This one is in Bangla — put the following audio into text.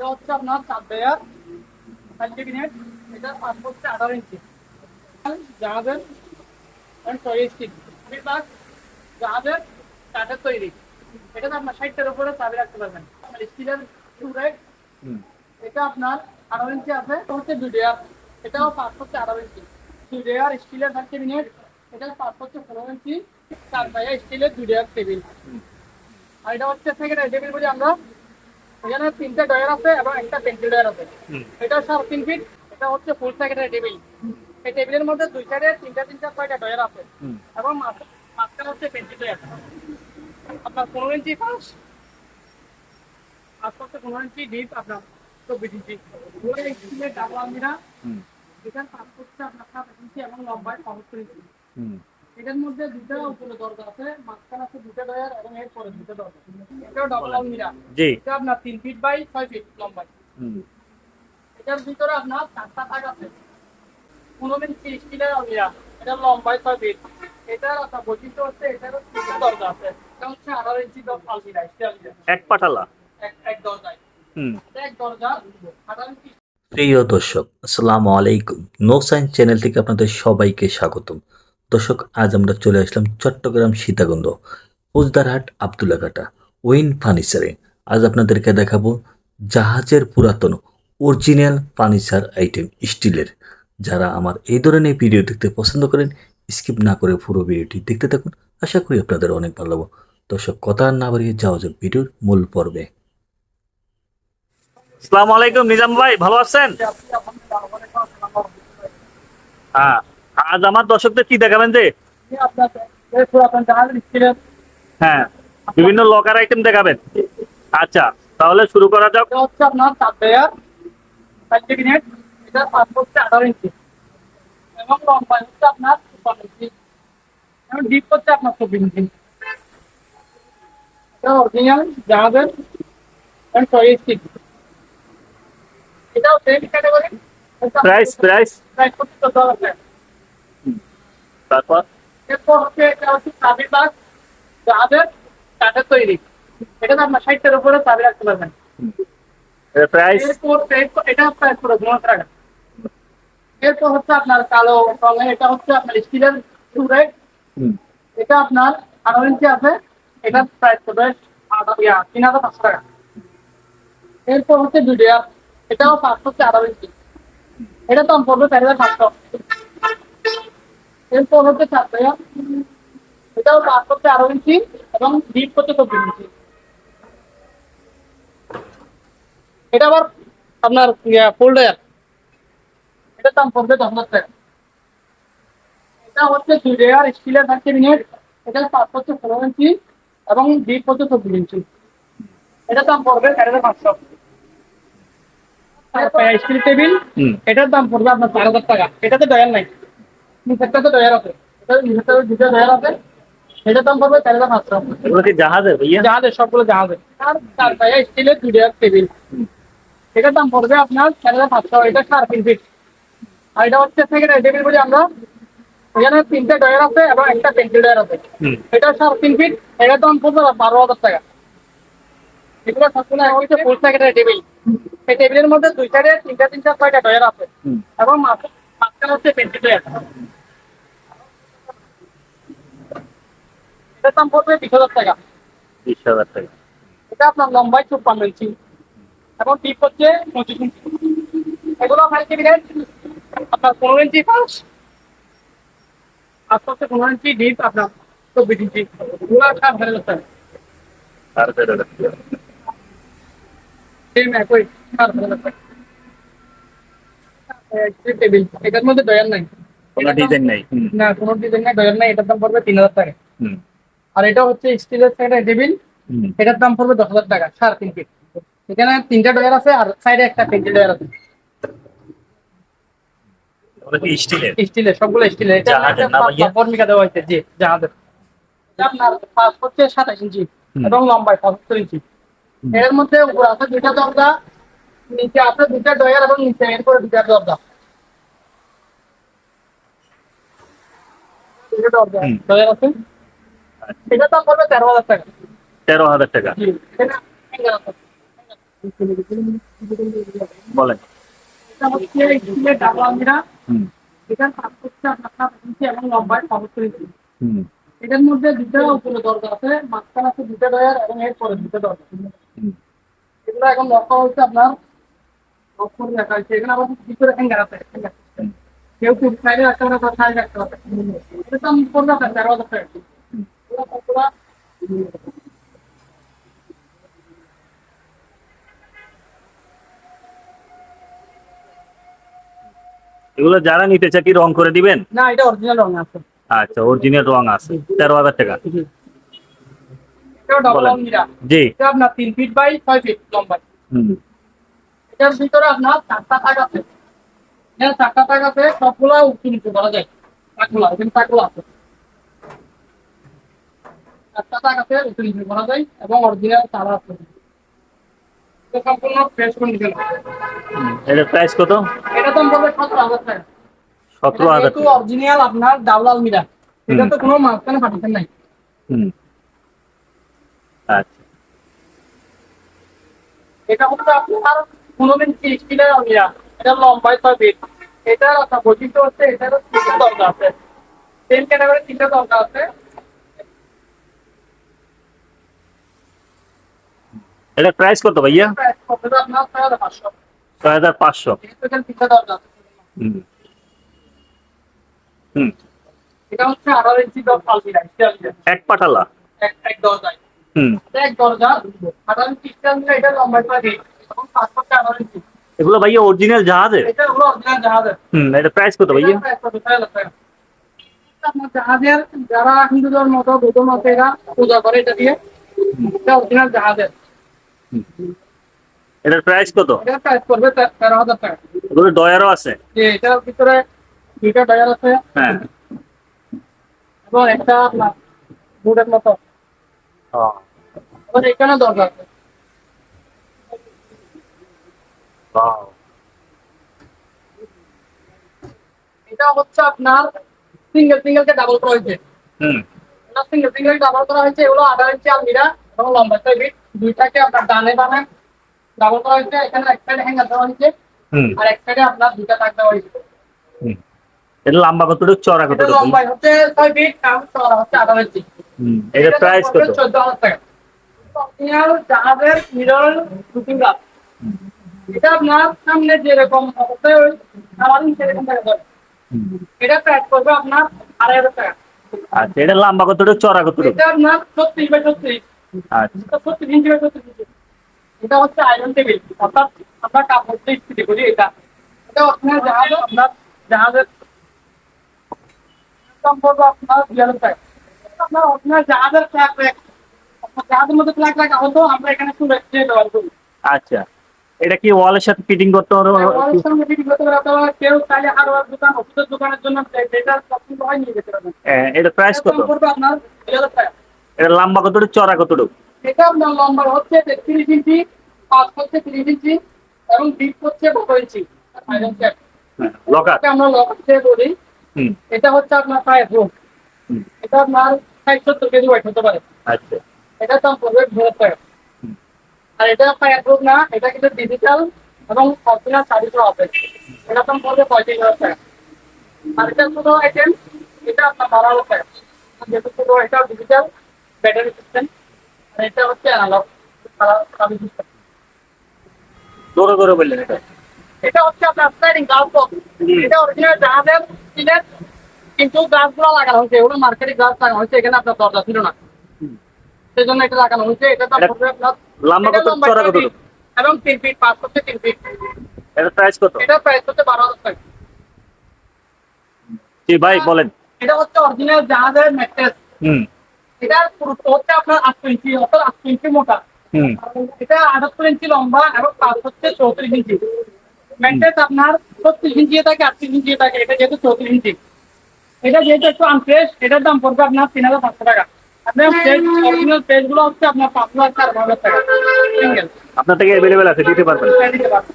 এটা হচ্ছে আপনার দেয়ার ফাইভ ক্যাবিনেট এটা পাঁচ হচ্ছে আঠারো ইঞ্চি। জাহাজের ছয় স্টিক প্লাস জাহাজের কাঠের তৈরি। এটা আপনার ষাটটার উপরে চাবি রাখতে পারবেন। আপনার স্টিলের এটা আপনার আঠারো ইঞ্চি আছে এটা হচ্ছে দুই দেয়ার এটাও পাঁচ হচ্ছে আঠারো ইঞ্চি। দুই দেয়ার স্টিলের ক্যাবিনেট এটা পাঁচ হচ্ছে পনেরো ইঞ্চি। চার পায়া স্টিলের দুই দেয়ার টেবিল আর এটা হচ্ছে সেকেন্ড টেবিল বলি আমরা। এখানে তিনটা ডয়ার আছে এবং একটা পেন্সিল ডয়ার আছে। এটা সাড়ে তিন ফিট এটা হচ্ছে ফুল প্যাকেটের টেবিল এই টেবিলের মধ্যে দুই সাইডে তিনটা তিনটা ছয়টা ডয়ার আছে এবং মাঝ- মাঝখানে হচ্ছে পেন্সিল ডয়ার আপনার পনেরো ইঞ্চি আস্তে আস্তে পনেরো ইঞ্চি ডিপ আপনার চব্বিশ ইঞ্চি। ডাবল আলমিরা এখানে পাঁচ হচ্ছে আপনার সাত ইঞ্চি এবং লম্বায় পঁচাত্তর ইঞ্চি। এটার মধ্যে দুটা উপরে দরজা আছে মাঝখানে আছে দুটা ডয়ার এবং এর পরে দুটো দরজা এটাও ডাবল আলমিরা জি। এটা আপনার তিন ফিট বাই ছয় ফিট লম্বাই। এটার ভিতরে আপনার চারটা থাক আছে। পনেরো ইঞ্চি স্টিলের আলমিরা এটা লম্বাই ছয় ফিট এটার আপনার বৈশিষ্ট্য হচ্ছে এটার তিনটা দরজা আছে। এটা হচ্ছে আঠারো ইঞ্চি দর আলমিরা স্টিল এক পাটালা এক এক দরজায়। হুম। এটা এক দরজা আঠারো ইঞ্চি প্রিয় দর্শক আসসালামু আলাইকুম। নো সায়েন্স চ্যানেল থেকে আপনাদের সবাইকে স্বাগতম। দর্শক, আজ আমরা চলে আসলাম চট্টগ্রাম সীতাকুণ্ড ফৌজদারহাট আবদুল্লাঘাটা ওয়েন ফার্নিচারে। আজ আপনাদেরকে দেখাবো জাহাজের পুরাতন, অরিজিনাল ফার্নিচার আইটেম স্টিলের। যারা আমার এই ধরনের ভিডিও দেখতে পছন্দ করেন, স্কিপ না করে পুরো ভিডিওটি দেখতে থাকুন। আশা করি আপনাদের অনেক ভালো লাগবো। দর্শক, কথা না বাড়িয়ে যাওয়া যাক ভিডিওর মূল পর্বে। আসসালামু আলাইকুম, নিজাম ভাই, ভালো আছেন? হ্যাঁ। আজ আমার দর্শকদের কি দেখাবেন যে? হ্যাঁ বিভিন্ন লকার আইটেম দেখাবেন। আচ্ছা তাহলে শুরু করা যাক। আঠারো ইঞ্চি এবং ইঞ্চি এটাও প্রাইস প্রাইস প্রাইস হচ্ছে চোদ্দ হাজার তারপর এরপর হচ্ছে এটা হচ্ছে চাবি বাস জাহাজের কাঠের তৈরি। এটা তো আপনার ষাটটার উপরে চাবি রাখতে পারবেন। প্রাইস এটা প্রাইস পুরো পনেরো টাকা এরপর হচ্ছে আপনার কালো রঙের এটা হচ্ছে আপনার স্টিলের টুরাইট এটা আপনার আঠারো ইঞ্চি আছে। এটার প্রাইস পড়বে তিন হাজার পাঁচশো টাকা। এরপর হচ্ছে দুডিয়া এটাও পাঁচ হচ্ছে আঠারো ইঞ্চি। এটা দাম পড়বে চার হাজার পাঁচশো। এরপর হচ্ছে চার দেয়া এটাও পাঁচ হচ্ছে আঠারো ইঞ্চি এবং ডিপ হচ্ছে চব্বিশ ইঞ্চি এটা আবার আপনার ফোল্ডার এটার দাম পড়বে দশ হাজার টাকা। এটা হচ্ছে দুই লেয়ার স্টিলের থাকছে মিনিট এটা পাঁচ হচ্ছে পনেরো ইঞ্চি এবং ডিপ হচ্ছে চব্বিশ ইঞ্চি এটার দাম পড়বে চার হাজার পাঁচশো স্টিল টেবিল এটার দাম পড়বে আপনার চার হাজার টাকা। এটাতে ডয়ার নাই। নিচেরটাতে ডয়ার আছে। এটা দুটো ডয়ার আছে। এটার দাম পড়বে চার হাজার পাঁচশো এগুলো কি জাহাজের ভাইয়া? জাহাজের সবগুলো জাহাজে আর চার পায়া স্টিলের দুই ডেয়ার টেবিল। এটার দাম পড়বে আপনার চার হাজার পাঁচশো এটা সাড়ে তিন ফিট আর এটা হচ্ছে সেকেন্ড টেবিল বলি আমরা। এখানে তিনটে ডয়ার আছে এবং একটা পেন্সিল ডয়ার আছে। এটা সাড়ে তিন ফিট এটার দাম পড়বে বারো হাজার টাকা। এগুলো সবগুলো হচ্ছে ফুল প্যাকেটের টেবিল এই টেবিলের মধ্যে দুই সাইডে তিনটা তিনটা ছয়টা ডয়ার আছে। এবং মাঝ- মাঝখানে হচ্ছে পেন্সিল ডয়ার এটার দাম পড়বে বিশ হাজার টাকা। বিশ হাজার টাকা। এটা আপনার লম্বায় চুপ্পান্ন ইঞ্চি এবং টিপ হচ্ছে পঁচিশ ইঞ্চি। এগুলো ফাইভ কেবি রেট আপনার পনেরো ইঞ্চি পাঁচ আস্তে আস্তে পনেরো ইঞ্চি ডিপ আপনার চব্বিশ ইঞ্চি। এগুলো সাত হাজার টাকা আর বেরো যাচ্ছে। সেম একই সাত হাজার টাকা টেবিল এটার মধ্যে ডয়ার নাই। কোনো ডিজাইন নাই। না কোনো ডিজাইন নাই ডয়ার নাই এটার দাম পড়বে তিন হাজার টাকা। হুম, আর এটা হচ্ছে স্টিলের সাইডে টেবিল এটার দাম পড়বে দশ হাজার টাকা সাড়ে তিন ফিট এখানে তিনটা ডয়ার আছে আর সাইডে একটা পেন্সিল ডয়ার আছে। স্টিলের স্টিলের সবগুলো স্টিলের এটা জাহাজের না ভাইয়া? ফর্মিকা দেওয়া হয়েছে জি জাহাজের। আপনার পাঁচ হচ্ছে সাতাশ ইঞ্চি। এবং লম্বায় পঁচাত্তর ইঞ্চি। এর মধ্যে উপরে আছে দুইটা দরজা নিচে আছে দুইটা ডয়ার এবং নিচে দুইটা দরজা। দুইটা দরজা। ডয়ার আছে। এটা দাম পড়বে তেরো হাজার টাকা। তেরো হাজার টাকা। জি এটা হ্যাঙ্গার আছে বলেন। এটা হচ্ছে স্টিলের ডাবল আলমিরা এটার কাজ হচ্ছে আপনার ইঞ্চি এবং লম্বায় সর্বোচ্চ ইঞ্চি এটার মধ্যে দুটা উপরে দরজা আছে মাঝখানে আছে দুটা ডয়ার এবং এর পরে দুটা দরজা এগুলো এখন লক্ষ্য হচ্ছে আপনার লক করে রাখা হয়েছে এখানে আবার ভিতরে হ্যাঙ্গার আছে কেউ কেউ সাইডে রাখতে পারে সাইডে রাখতে পারে এটা দাম পড়বে আপনার তেরো হাজার টাকা। এগুলো যারা নিতে চায় কি রং করে দিবেন? না এটা অরিজিনাল রং আছে। আচ্ছা অরিজিনাল রং আছে। তেরো হাজার টাকা। জি। আপনার তিন ফিট বাই ছয় ফিট লম্বায় হুম। এটার ভিতরে আপনার চারটা তাক আছে। এখানে চারটা তাক আছে সবগুলা উঁচু নিচু করা যায়। তাকগুলা এখানে তাকগুলা আছে। চারটা তাক আছে উঁচু নিচু করা যায় এবং অরিজিনাল তারা আছে। এটা সম্পূর্ণ ফ্রেশ কন্ডিশন এটার প্রাইস কত? এটা দাম পড়বে সতেরো হাজার টাকা। সতেরো হাজার টাকা। অরিজিনাল আপনার ডাবল আলমিরা এটা তো কোনো মাঝখানে পাঠিয়েছেন নাই। হুম। আচ্ছা। এটা হচ্ছে আপনার পনেরো ইঞ্চি স্টিলের আলমিরা। এটা লম্বায় ছয় ফিট। এটার আপনার বৈশিষ্ট্য হচ্ছে এটার তিনটা দরজা আছে। সেম ক্যাটাগরি তিনটা দরজা আছে। এটার প্রাইস কত ভাইয়া? ছয় হাজার পাঁচশো। এটা এটা এটা জাহাজের? এটা এটা এটা যারা হিন্দুদের মতো বৌদ্ধ মতো পূজা করে এটা দিয়ে, এটা অরিজিনাল জাহাজের। এটার প্রাইস কত? এটা প্রাইস করবে তে- তেরো হাজার টাকা। এগুলো ডয়ারও আছে? যে এটার ভিতরে দুইটা ডয়ার আছে। হ্যাঁ। এবং একটা আপনার বুটের মতো। এবং এখানে দরজা আছে Wow. এটা হচ্ছে আপনার সিঙ্গেল সিঙ্গেল কে ডাবল করা হয়েছে। হুম। এটা সিঙ্গেল সিঙ্গেল ডাবল করা হয়েছে এগুলো আঠারো ইঞ্চি আলমিরা এবং লম্বা। ছয় ফিট দুইটাকে আপনার ডানে বামে ডাবল করা হয়েছে এখানে এক সাইডে হ্যাঙ্গার দেওয়া হয়েছে আর এক সাইডে আপনার দুইটা তাক দেওয়া হয়েছে। এটা লম্বা কতটুকু চড়া কতটুকু? লম্বাই হচ্ছে ছয় ফিট আর চওড়া হচ্ছে আঠারো ইঞ্চি হুম প্রাইস কত? চোদ্দ হাজার টাকা। অরিজিনাল জাহাজের মিরর লুকিং গ্লাস এটা আপনার সামনে যেরকম অবস্থায় ওই আমার সেরকম দেখা যাবে। এটা প্রাইস করবে আপনার টাকা। আচ্ছা এটা লম্বা কতটুকু চড়া কতটুকু? এটা আপনার বাই ছত্রিশ। আচ্ছা এটা ইঞ্চি এটা হচ্ছে আয়রন টেবিল অর্থাৎ আমরা কাপড় স্থিতি করি এটা। এটা আপনার জাহাজ আপনার জাহাজের দাম আপনার দুই হাজার আপনার আপনার জাহাজের ফ্ল্যাগ র্যাক জাহাজের মধ্যে ফ্ল্যাগ রাখা হতো আমরা এখানে রেখে ব্যবহার করি। আচ্ছা। এটা কি ওয়ালের সাথে ফিটিং করতে হবে? ওয়ালের সঙ্গে ফিটিং করতে পারে অথবা কেউ চাইলে হার্ডওয়্যার দোকান ওষুধের দোকানের জন্য যেটা পছন্দ হয় নিয়ে যেতে পারবেন। হ্যাঁ, এটা প্রাইস কত? পড়বে আপনার টাকা এটা লম্বা কতটুকু? চড়া কতটুকু? এটা আপনার লম্বা হচ্ছে তেত্রিশ ইঞ্চি পাঁচ হচ্ছে তিরিশ ইঞ্চি এবং ডিপ হচ্ছে বারো ইঞ্চি। লকার এটাকে আমরা লকাতে বলি। হুম। এটা হচ্ছে আপনার ফায়ার প্রুফ এটা আপনার ষাট সত্তর কেজি ওয়েট হতে পারে। আচ্ছা। এটার দাম পড়বে দু হাজার টাকা আর এটা ফায়ার প্রুফ না এটা কিন্তু ডিজিটাল এবং অরিজিনাল সার্ভিসও আছে এটার দাম পড়বে পঁয়ত্রিশ হাজার টাকা। আর এটা ছোটো আইটেম এটা আপনার বারো হাজার টাকা। যেহেতু ছোটো এটা ডিজিটাল ব্যাটারি সিস্টেম আর এটা হচ্ছে অ্যানালগ সিস্টেম জোরে জোরে বললেন এটা। এটা হচ্ছে আপনার স্লাইডিং গ্লাস বক্স এটা অরিজিনাল জাহাজের স্টিলের কিন্তু গ্লাসগুলো লাগানো হয়েছে। এগুলো মার্কেটে গ্লাস লাগানো হয়েছে এখানে আপনার দরজা ছিল না। সেই জন্য এটা লাগানো হয়েছে। এটা লম্বা কত? চড়া ফিট এবং তিন ফিট পাঁচ হচ্ছে তিন ফিট এটা প্রাইস কত? এটা প্রাইস হচ্ছে বারো হাজার টাকা জি ভাই বলেন। এটা হচ্ছে অরিজিনাল জাহাজের ম্যাট্রেস হুম। এটা পুরো হচ্ছে আপনার আটশো ইঞ্চি অর্থাৎ আটশো ইঞ্চি মোটা। হুম। এটা আটাত্তর ইঞ্চি লম্বা এবং পাঁচ হচ্ছে চৌত্রিশ ইঞ্চি। ম্যাট্রেস আপনার ছত্রিশ ইঞ্চি থাকে আটত্রিশ ইঞ্চি থাকে এটা যেহেতু চৌত্রিশ ইঞ্চি। এটা যেহেতু একটু আনফ্রেশ এটার দাম পড়বে আপনার তিন হাজার পাঁচশো টাকা। আপনার পেজ অরিজিনাল পেজগুলো হচ্ছে আপনার পাঁচ হাজার চার হাজার টাকা। সিঙ্গেল আপনার থেকে অ্যাভেলেবেল আছে দিতে পারবেন। দিতে পারবেন।